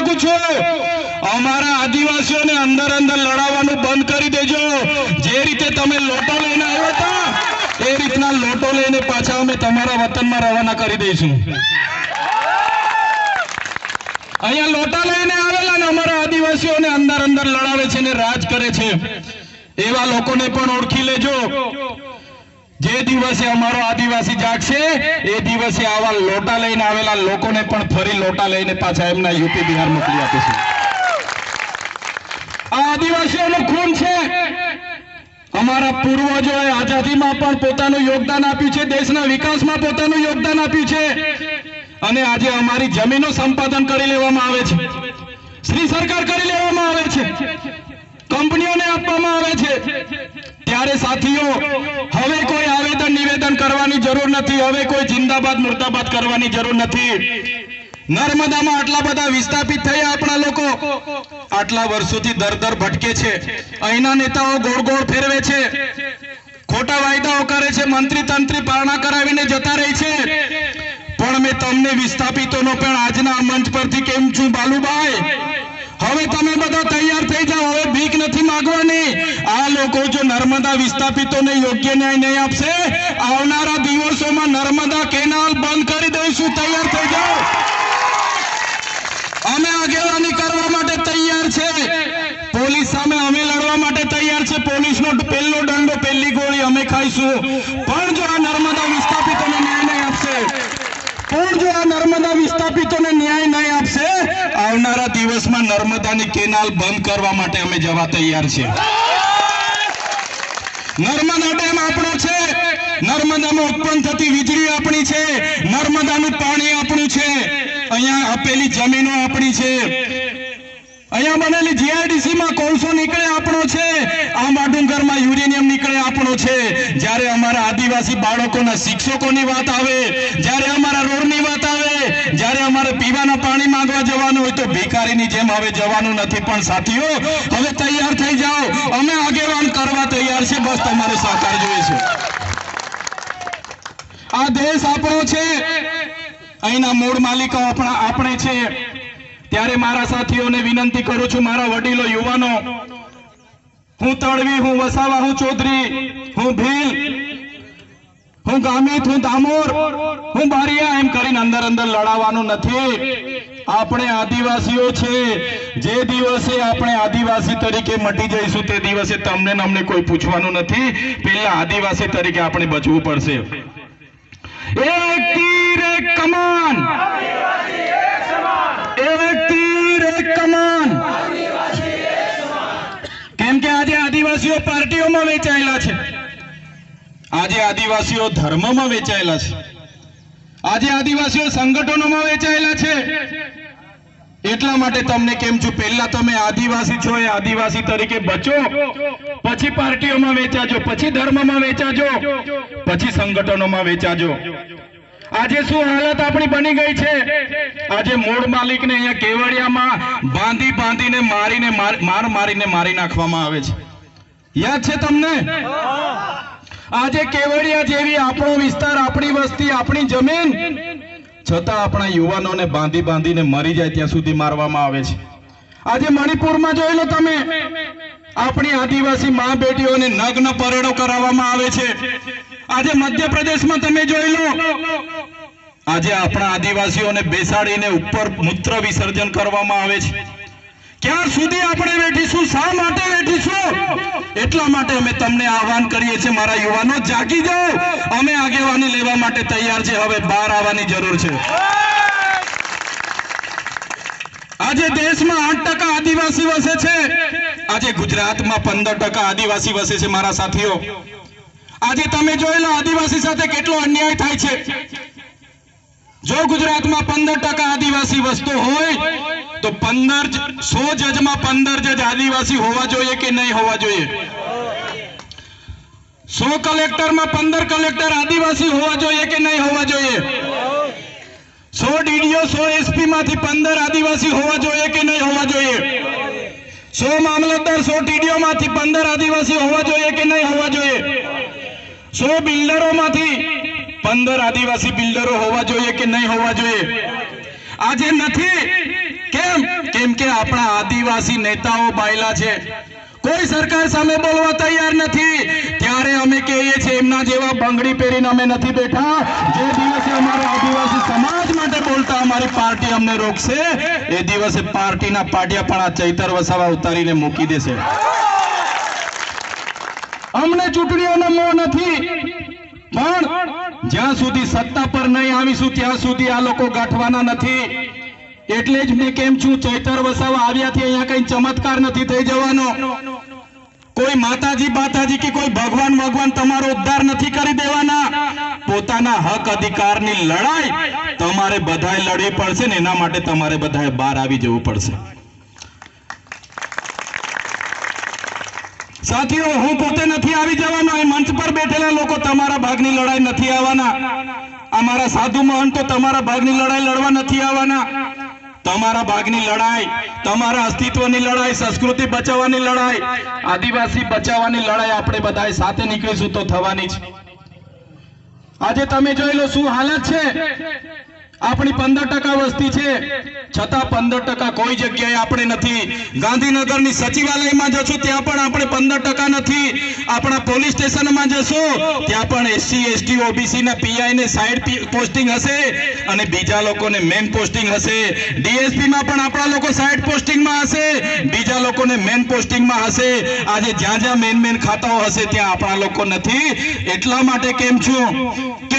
માંગુ છું. અમારા આદિવાસીઓને અંદર અંદર લડાવવાનું બંધ કરી દેજો. જે રીતે તમે લોટો લઈને આવ્યા હતા, એ રીતના લોટો લઈને પાછા અમે તમારા વતનમાં રવાના કરી દઈશું. અહીંયા લોટા લઈને આવેલા ને અમારા આદિવાસીઓને અંદર અંદર લડાવે છે ને રાજ કરે છે. એવા લોકોને પણ ઓળખી લેજો. જે દિવસે અમારો આદિવાસી જાગશે, એ દિવસે આવા લોટા લઈને આવેલા લોકોને પણ ફરી લોટા લઈને પાછા એમના યુપી બિહાર મોકલી આપીશું. આ આદિવાસીઓનું ખૂન છે. અમારા પૂર્વજોએ આઝાદીમાં પણ પોતાનું યોગદાન આપ્યું છે, દેશના વિકાસમાં પોતાનું યોગદાન આપ્યું છે. અને આજે અમારી જમીનો સંપાદન કરી લેવામાં આવે છે. શ્રી સરકાર કરી લેવામાં આવે છે. કંપનીઓને આપવામાં આવે છે. ત્યારે સાથીઓ હવે કોઈ આવેદન નિવેદન કરવાની જરૂર નથી હવે કોઈ જિંદાબાદ મુર્દાબાદ કરવાની જરૂર નથી નર્મદામાં આટલા બધા વિસ્થાપિત થયા આપણા લોકો આટલા વર્ષોથી દર દર ભટકે છે અહીંના નેતાઓ ગોળ ગોળ ફેરવે છે ખોટા વાયદાઓ કરે છે મંત્રી તંત્રી પારણા કરાવીને જતા રહી છે પણ મેં તમને વિસ્થાપિતોનો પણ આજના મંચ પરથી કેમ છું બાલુભાઈ હવે તમે બધા તૈયાર થઈ જાઓ. હવે ભીખ નથી માંગવાની. આ લોકો જો નર્મદા વિસ્થાપિતોને યોગ્ય ન્યાય નહીં આપશે, આવનારા દિવસોમાં નર્મદા કેનાલ બંધ કરી દઈશું. તૈયાર થઈ જાઓ. અમે આગેવાની કરવા માટે તૈયાર છે. પોલીસ સામે અમે લડવા માટે તૈયાર છે. પોલીસનો પહેલો દંડો, પહેલી ગોળી અમે ખાઈશું. પણ જો આ નર્મદા વિસ્થાપિતોને ન્યાય નહીં આપશે, પણ જો આ નર્મદા વિસ્થાપિતોને ન્યાય આવનારા દિવસમાં નર્મદાની કેનાલ બંધ કરવા માટે અમે જવા તૈયાર છીએ. નર્મદા ડેમ આપણો છે. નર્મદામાં ઉત્પન્ન થતી વીજળી આપણી છે. નર્મદાનું પાણી આપણું છે. અહીંયા આપેલી જમીનો આપણી છે. અહીંયા બનેલી જીઆઈડીસી માં કોલસો નીકળે આપણો છે. આંબા ડુંગરમાં યુરેનિયમ નીકળે આપણો છે. જ્યારે અમારા આદિવાસી બાળકોના શિક્ષકોની વાત આવે, જ્યારે અમારા રોડની વાત જ્યારે અમારે પીવાના પાણી માંગવા જવાનું હોય તો ભિખારીની જેમ હવે જવાનું નથી પણ સાથીઓ, હવે તૈયાર થઈ જાઓ. અમે આગેવાન કરવા તૈયાર છે. બસ તમારો સહકાર જોઈએ છે. આ દેશ આપણો છે. અહીંના મૂળ માલિકો આપણા આપણે છે. ત્યારે મારા સાથીઓને વિનંતી કરું છું, મારા વડીલો, યુવાનો, હું તળવી, હું વસાવા, હું ચૌધરી, હું ભીલ હું ગામિત હું દામોર હું બારિયા એમ કરીને અંદર અંદર લડાવવાનું નથી. આપણે આદિવાસીઓ છે. જે દિવસે આપણે આદિવાસી તરીકે મટી જઈશું તે દિવસે તમને અમને કોઈ પૂછવાનું નથી. પેલા આદિવાસી તરીકે આપણે બચવું પડશે. એક તીર એક કમાન. એક તીર એક કમાન. કેમ કે આજે આદિવાસીઓ પાર્ટીઓમાં વેચાયેલા છે. આજે આદિવાસીઓ ધર્મમાં વેચાયેલા છે. આજે આદિવાસીઓ સંગઠનોમાં વેચાયેલા છે. એટલા માટે તમને કેમ છું? પહેલા તમે આદિવાસી છો, એ આદિવાસી તરીકે બચો. પછી પાર્ટીઓમાં વેચાજો, પછી ધર્મમાં વેચાજો, પછી સંગઠનોમાં વેચાજો. આજે શું હાલત આપણી બની ગઈ છે? આજે મૂળ માલિકને અહીંયા કેવડિયામાં બાંધી બાંધીને મારીને માર માર મારીને મારી નાખવામાં આવે છે. યાદ છે તમને? આજે કેવડિયા જેવી આપણો વિસ્તાર, આપણી વસ્તી, આપણી જમીન, છતાં આપણા યુવાનોને બાંધી બાંધીને મરી જાય ત્યાં સુધી મારવામાં આવે છે. આજે મણિપુરમાં જોઈ લો તમે, આપણી આદિવાસી મા બેટીઓને નગ્ન પરેડો કરાવવામાં આવે છે. આજે મધ્યપ્રદેશમાં તમે જોઈ લો, આજે આપણા આદિવાસીઓને બેસાડીને ઉપર મૂત્ર વિસર્જન કરવામાં આવે છે. ક્યાં સુધી આપણે બેઠીશું? શા માટે બેઠીશું? એટલા માટે અમે તમને આહવાન કરીએ છીએ, મારા યુવાનો, જાગી જાઓ. અમે આગેવાની લેવા માટે તૈયાર છે. હવે બહાર આવવાની જરૂર છે. આજે દેશમાં આઠ ટકા આદિવાસી વસે છે. આજે ગુજરાતમાં પંદર ટકા આદિવાસી વસે છે, મારા સાથીઓ. આજે તમે જોયેલા આદિવાસી સાથે કેટલો અન્યાય થાય છે? જો ગુજરાતમાં પંદર ટકા આદિવાસી વસ્તુ હોય તો પંદર સો જજમાં પંદર જજ આદિવાસી હોવા જોઈએ કે નહીં હોવા જોઈએ? સો કલેક્ટરમાં પંદર કલેક્ટર આદિવાસી હોવા જોઈએ કે નહીં હોવા જોઈએ? સો ડીડીઓ, સો એસપી માંથી પંદર આદિવાસી હોવા જોઈએ કે નહીં હોવા જોઈએ? સો મામલતદાર, સો ટીડીઓ માંથી પંદર આદિવાસી હોવા જોઈએ કે નહીં હોવા જોઈએ? સો બિલ્ડરો માંથી પંદર આદિવાસી બિલ્ડરો હોવા જોઈએ કે નહીં હોવા જોઈએ? આજે નથી કેમ? કેમ કે આપણા આદિવાસી નેતાઓ બાયલા છે. કોઈ સરકાર સામે બોલવા તૈયાર નથી. ત્યારે અમે કહીએ છીએ, એમના જેવા બંગડી પહેરીને અમે નથી બેઠા. જે દિવસે અમારો આદિવાસી સમાજ માટે બોલતા અમારી પાર્ટી અમને રોકશે, એ દિવસે પાર્ટીના પાટિયા પણ આ ચૈતર વસાવા ઉતારીને મૂકી દેશે. અમને ચૂંટણીઓનો મોહ નથી. પણ જ્યાં સુધી સત્તા પર નહીં આવીશું, ત્યાં સુધી આ લોકો ગાંઠવાના નથી. એટલે જ મેં કેમ છું, ચૈતર વસાવા આવ્યાથી અહીંયા કઈ ચમત્કાર નથી થઈ જવાનો? કોઈ માતાજી, બાતાજી કે કોઈ ભગવાન ભગવાન તમારો ઉદ્ધાર નથી કરી દેવાના? પોતાના હક અધિકારની લડાઈ તમારે બધાએ લડવી પડશે ને એના માટે તમારે બધાએ બહાર આવી જવું પડશે. સાથીઓ, હું પોતે નથી આવી જવાનો, એ મંચ પર બેઠેલા લોકો તમારા ભાગની લડાઈ નથી આવવાના. અમારા સાધુ મહંતો તમારા ભાગની લડાઈ લડવા નથી આવવાના. તમારા ભાગની લડાઈ, તમારા અસ્તિત્વની લડાઈ, સંસ્કૃતિ બચાવવાની લડાઈ, આદિવાસી બચાવવાની લડાઈ આપણે બધાએ સાથે નીકળીશું તો થવાની છે આજે તમે જોઈ લો શું હાલત છે. આપણી પંદર ટકા વસ્તી છે. છતાં પંદર ટકા કોઈ જગ્યાએ આપણે નથી. ગાંધીનગરની સચિવાલયમાં જશું, ત્યાં પણ આપણે પંદર ટકા નથી. આપણા પોલીસ સ્ટેશનમાં જશું, ત્યાં પણ એસસી, એસટી, ઓબીસી ના પીઆઈ ને સાઈડ પોસ્ટિંગ હશે અને બીજા લોકોને મેન પોસ્ટિંગ હશે. ડીએસપીમાં પણ આપણા લોકો સાઈડ પોસ્ટિંગમાં હશે, બીજા લોકોને મેન પોસ્ટિંગમાં હશે. આજે જ્યાં જ્યાં મેન મેન ખાતાઓ હશે, ત્યાં આપણા લોકો નથી. એટલા માટે કેમ છું?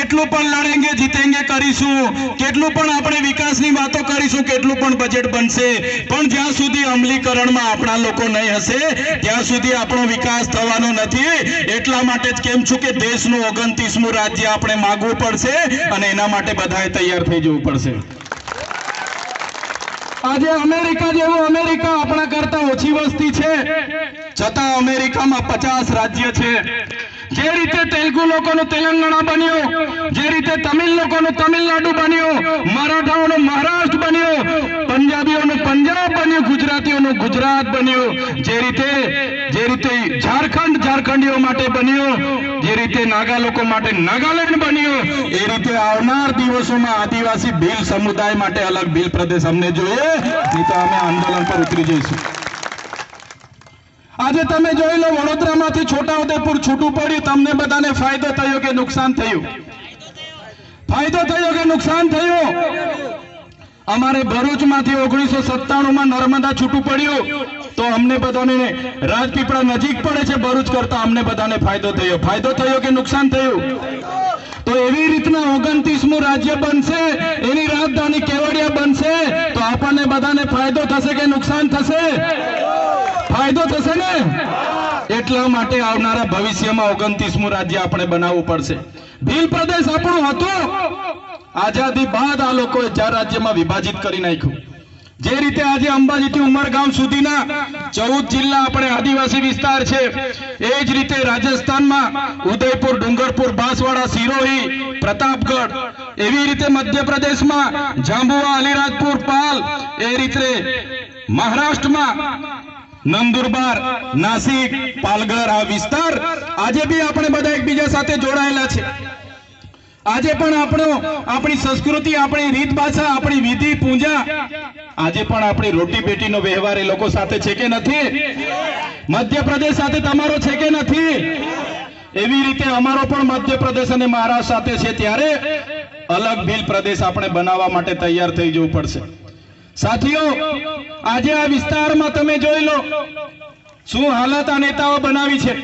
કેટલું પણ લડેંગે, જીતેંગે કરીશું, કેટલું પણ આપણે વિકાસની વાતો કરીશું, કેટલું પણ બજેટ બનશે. પણ જ્યાં સુધી અમલીકરણમાં આપણા લોકો નહીં હશે, ત્યાં સુધી આપણો વિકાસ થવાનો નથી. એટલા માટે જ કેમ છું કે દેશનું ઓગણત્રીસમું રાજ્ય આપણે માગવું પડશે અને એના માટે બધાએ તૈયાર થઈ જવું પડશે. આજે અમેરિકા જેવું અમેરિકા આપણા કરતા ઓછી વસ્તી છે. છતાં અમેરિકામાં પચાસ રાજ્ય છે. જે રીતે તેલુગુ લોકોનું તેલંગાણા બન્યું, જે રીતે તમિલ લોકોનું તમિલનાડુ બન્યું, મરાઠાઓનું મહારાષ્ટ્ર બન્યું, પંજાબીઓનું પંજાબ બન્યું ગુજરાતીઓનું ગુજરાત બન્યું. જે રીતે જે રીતે ઝારખંડ ઝારખંડીઓ માટે બન્યું, જે રીતે નાગા લોકો માટે નાગાલેન્ડ બન્યું, એ રીતે આવનાર દિવસોમાં આદિવાસી ભીલ સમુદાય માટે અલગ ભીલ પ્રદેશ અમને જોઈએ, નહીં તો અમે આંદોલન પર ઉતરી જઈશું. આજે તમે જોઈ લો વડોદરામાંથી છોટાઉદેપુર છૂટું પડ્યું. તમને બધાને ફાયદો થયો કે નુકસાન થયું? ફાયદો થયો કે નુકસાન થયું? અમારે ભરૂચમાંથી ઓગણીસો સત્તાણું માં નર્મદા છૂટું પડ્યું. તો અમને બધાને રાજપીપળા નજીક પડે છે ભરૂચ કરતા. અમને બધાને ફાયદો થયો. ફાયદો થયો કે નુકસાન થયું? તો એવી રીતના ઓગણત્રીસમું રાજ્ય બનશે એની રાજધાની કેવડિયા બનશે, તો આપણને બધાને ફાયદો થશે કે નુકસાન થશે? ફાયદો થશે ને? એટલા માટે આવનારા ભવિષ્યમાં ઓગણત્રીસમું રાજ્ય આપણે બનાવવું પડશે. ભીલ પ્રદેશ આપણું હતું. આઝાદી બાદ આ લોકોએ ચાર રાજ્યમાં વિભાજિત કરી નાખ્યું. જે રીતે આજે અંબાજીથી ઉમરગામ સુધીના ચૌદ જિલ્લા આપણે આદિવાસી વિસ્તાર છે, એ જ રીતે રાજસ્થાનમાં ઉદયપુર, ડુંગરપુર, બાંસવાડા સિરોહી પ્રતાપગઢ, એવી રીતે મધ્યપ્રદેશમાં જાંબુઆ અલીરાજપુર, પાલ, એ રીતે મહારાષ્ટ્રમાં નંદુરબાર, નાસિક, પાલઘર આ વિસ્તાર આજે બી આપણે બધા એકબીજા સાથે જોડાયેલા છે. આજે પણ આપણો, આપણી સંસ્કૃતિ, આપણી રીત ભાષા, આપણી વિધિ, પૂજા, આજે પણ આપણી રોટી બેટીનો વ્યવહાર એ લોકો સાથે છે કે નથી? મધ્યપ્રદેશ સાથે તમારો છે કે નથી? એવી રીતે અમારો પણ મધ્યપ્રદેશ અને મહારાષ્ટ્ર સાથે છે ત્યારે અલગ ભીલ પ્રદેશ આપણે બનાવવા માટે તૈયાર થઈ જવું પડશે. સાથીઓ, આજે આ વિસ્તારમાં તમે જોઈ લો શું હાલત આ નેતાઓ બનાવી છે.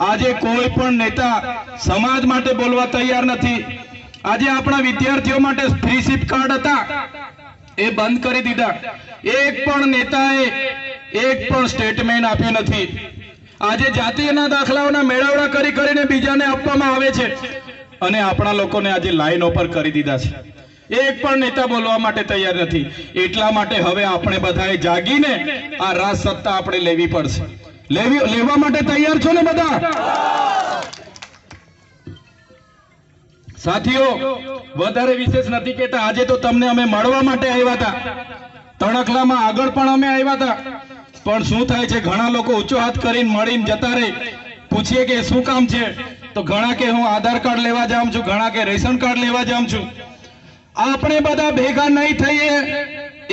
આજે કોઈ પણ નેતા સમાજ માટે બોલવા તૈયાર નથી. આજે આપણા વિદ્યાર્થીઓ માટે ફ્રી સિપ કાર્ડ હતા. એ બંધ કરી દીધા. એક પણ નેતાએ એક પણ સ્ટેટમેન્ટ આપ્યું નથી. આજે જાતિના દાખલાઓના મેળવડા કરી કરીને બીજાને આપવામાં આવે છે. અને આપણા લોકોને આજે લાઈનો પર કરી દીધા છે. એક પણ નેતા બોલવા માટે તૈયાર નથી. એટલા માટે હવે આપણે બધાએ જાગીને આ રાજ સત્તા આપણે લેવી પડશે. લેવી, લેવા માટે તૈયાર છો ને બધા? સાથીઓ, વધારે વિશેષ નથી કહેતા. આજે તો તમને અમે મળવા માટે આવ્યા હતા. તણખલામાં આગળ પણ અમે આવ્યા હતા. પણ શું થાય છે? ઘણા લોકો ઊંચો હાથ કરીને મળીને જતા રહે. પૂછીએ કે શું કામ છે? તો ઘણા કે હું આધાર કાર્ડ લેવા જાઉં છું, ઘણા કે રેશન કાર્ડ લેવા જાઉં છું. આપણે બધા ભેગા નહીં થઈએ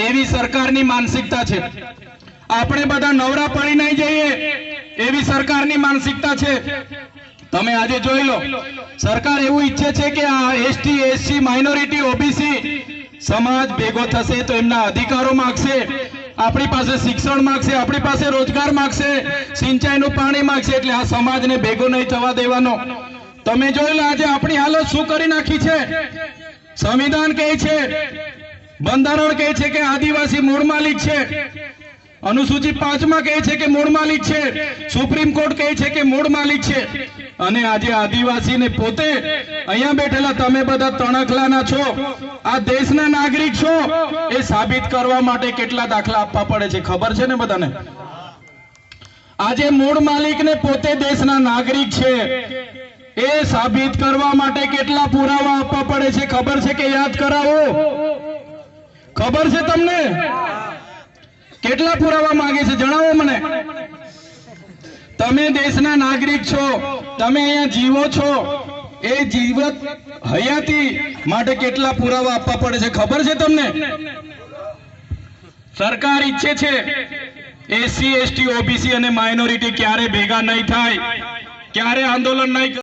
એવી સરકારની માનસિકતા છે. આપણે બધા નવરા પડી નહીં જઈએ એવી સરકારની માનસિકતા છે. તમે આજે જોઈ લો, સરકાર એવું ઈચ્છે છે કે આ એસટી એસસી માઇનોરિટી ઓબીસી સમાજ ભેગો થશે તો એમના અધિકારો માગશે, આપણી પાસે શિક્ષણ માગશે, આપણી પાસે રોજગાર માગશે, સિંચાઈનું પાણી માગશે, એટલે આ સમાજને ભેગો નહીં થવા દેવાનો. તમે જોઈ લો આજે આપણી હાલત શું કરી નાખી છે? સંવિધાન કહે છે, બંધારણ કહે છે કે આદિવાસી મૂળ માલિક છે. અનુસૂચિ પાંચમાં કહે છે કે મૂળ માલિક છે. સુપ્રીમ કોર્ટ કહે છે કે મૂળ માલિક છે. અને આજે આદિવાસીને પોતે અહીંયા બેઠેલા તમે બધા તણખલાના છો. આ દેશના નાગરિક છો. એ સાબિત કરવા માટે કેટલા દાખલા આપવા પડે છે ખબર છે ને બધાને? આજે મૂળ માલિકને પોતે દેશના નાગરિક છે. એ સાબિત કરવા માટે કેટલા પુરાવા આપવા પડે છે? ખબર છે કે યાદ કરાવો. ખબર છે તમને? કેટલા પુરાવા માંગે છે? જણાવો મને. તમે દેશના નાગરિક છો. તમે અહીંયા જીવો છો. એ જીવત હયાતી માટે કેટલા પુરાવા આપવા પડે છે? ખબર છે તમને? સરકાર ઈચ્છે છે એસસી, એસટી, ઓબીસી અને માઇનોરિટી ક્યારે ભેગા નહીં થાય? ક્યારે આંદોલન નહીં